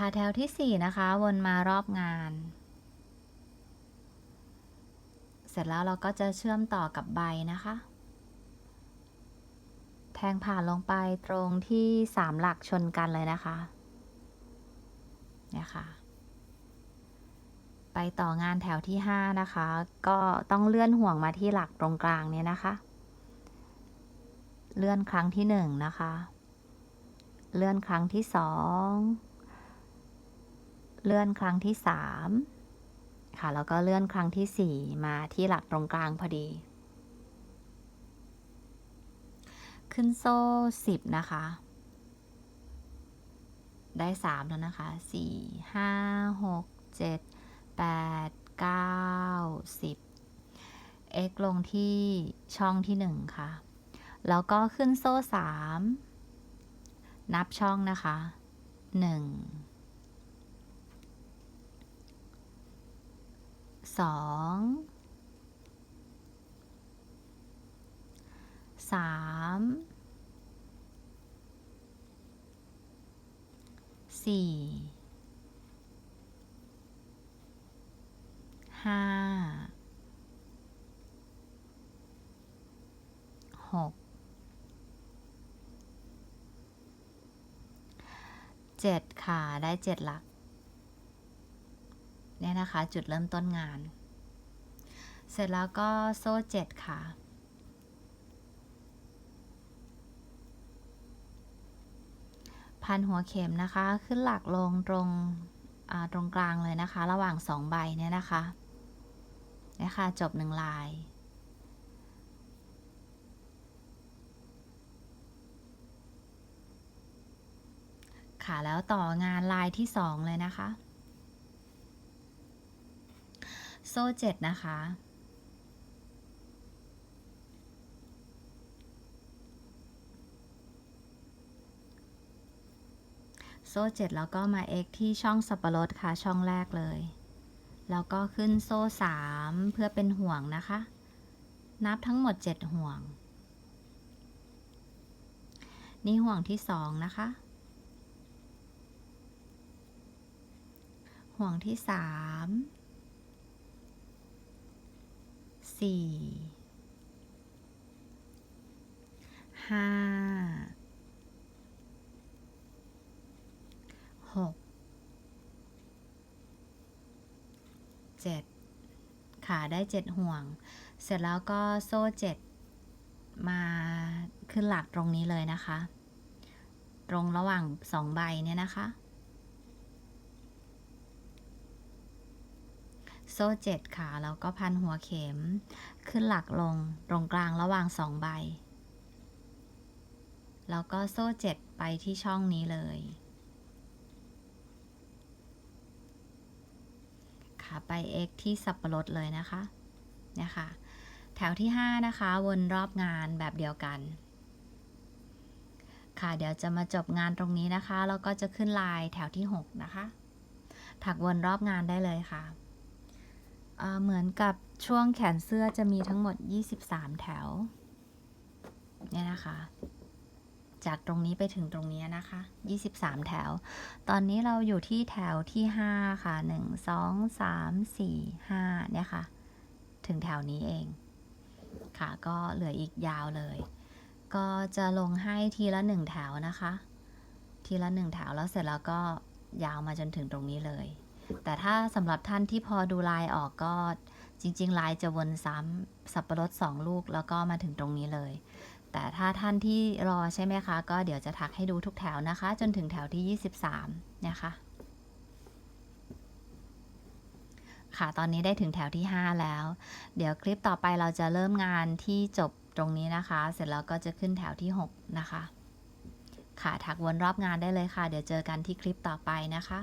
ค่ะแถวที่สี่นะคะ วนมารอบงาน เสร็จแล้วเราก็จะเชื่อมต่อกับใบนะคะ แทงผ่านลงไปตรงที่สามหลักชนกันเลยนะคะเนี่ยค่ะ ไปต่องานแถวที่ห้านะคะ ก็ต้องเลื่อนห่วงมาที่หลักตรงกลางเนี่ยนะคะ เลื่อนครั้งที่หนึ่งนะคะ เลื่อนครั้งที่สอง เลื่อนครั้งที่ 3 ค่ะ แล้วก็เลื่อนครั้งที่ 4 มาที่หลักตรงกลางพอดี ขึ้นโซ่ 10 นะคะ ได้ 3 แล้วนะคะ 4 5 6 7 8 9 10 x ลงที่ช่องที่ 1 ค่ะ แล้วก็ขึ้นโซ่ 3 นับช่องนะคะ 1 สองสามสี่ห้าหกเจ็ดค่ะ ได้เจ็ดหลัก เนี่ยนะคะ จุดเริ่มต้นงาน เสร็จแล้วก็โซ่เจ็ดค่ะ พันหัวเข็มนะคะ ขึ้นหลักลงตรงตรงกลางเลยนะคะ ระหว่างสองใบเนี่ยนะคะนี่ยค่ะจบหนึ่งลายค่ะแล้วต่องานลายที่สองเลยนะคะ โซ่เจ็ดนะคะ โซ่เจ็ดแล้วก็มา x ที่ช่องสับปะรดค่ะ ช่องแรกเลย แล้วก็ขึ้นโซ่สามเพื่อเป็นห่วงนะคะ นับทั้งหมดเจ็ดห่วง นี่ห่วงที่สองนะคะห่วงที่สาม สี่ห้าหกเจ็ดขาได้เจ็ดห่วง เสร็จแล้วก็โซ่เจ็ดมาขึ้นหลักตรงนี้เลยนะคะ ตรงระหว่างสองใบเนี่ยนะคะ โซ่เจ็ดขาแล้วก็พันหัวเข็ม ขึ้นหลักลงตรงกลางระหว่างสองใบ แล้วก็โซ่เจ็ดไปที่ช่องนี้เลยขาไป x ที่สับปะรดเลยนะคะเนี่ยค่ะ แถวที่ 5 นะคะ วนรอบงานแบบเดียวกัน ค่ะเดี๋ยวจะมาจบงานตรงนี้นะคะ แล้วก็จะขึ้นลายแถวที่ 6 นะคะ ถักวนรอบงานได้เลยค่ะ เหมือนกับช่วงแขนเสื้อจะมีทั้งหมด 23 แถว เนี่ยนะคะ จากตรงนี้ไปถึงตรงนี้นะคะ 23 แถว ตอนนี้เราอยู่ที่แถวที่ 5 ค่ะ 1 2 3 4 5 เนี่ยค่ะ ถึงแถวนี้เอง ค่ะ ก็เหลืออีกยาวเลย ก็จะลงให้ทีละ 1 แถวนะคะ ทีละ 1 แถวแล้วเสร็จแล้วก็ยาวมาจนถึงตรงนี้เลย แต่ถ้าสำหรับท่านที่พอดูลายออกก็จริง ๆ ลายจะวนซ้ำสับปะรดสองลูกแล้วก็มาถึงตรงนี้เลย แต่ถ้าท่านที่รอใช่ไหมคะ ก็เดี๋ยวจะถักให้ดูทุกแถวนะคะ จนถึงแถวที่ 23นี่ยค่ะค่ะตอนนี้ได้ถึงแถวที่ 5 แล้ว เดี๋ยวคลิปต่อไปเราจะเริ่มงานที่จบตรงนี้นะคะ เสร็จแล้วก็จะขึ้นแถวที่ 6 นะคะ ค่ะถักวนรอบงานได้เลยค่ะ เดี๋ยวเจอกันที่คลิปต่อไปนะคะ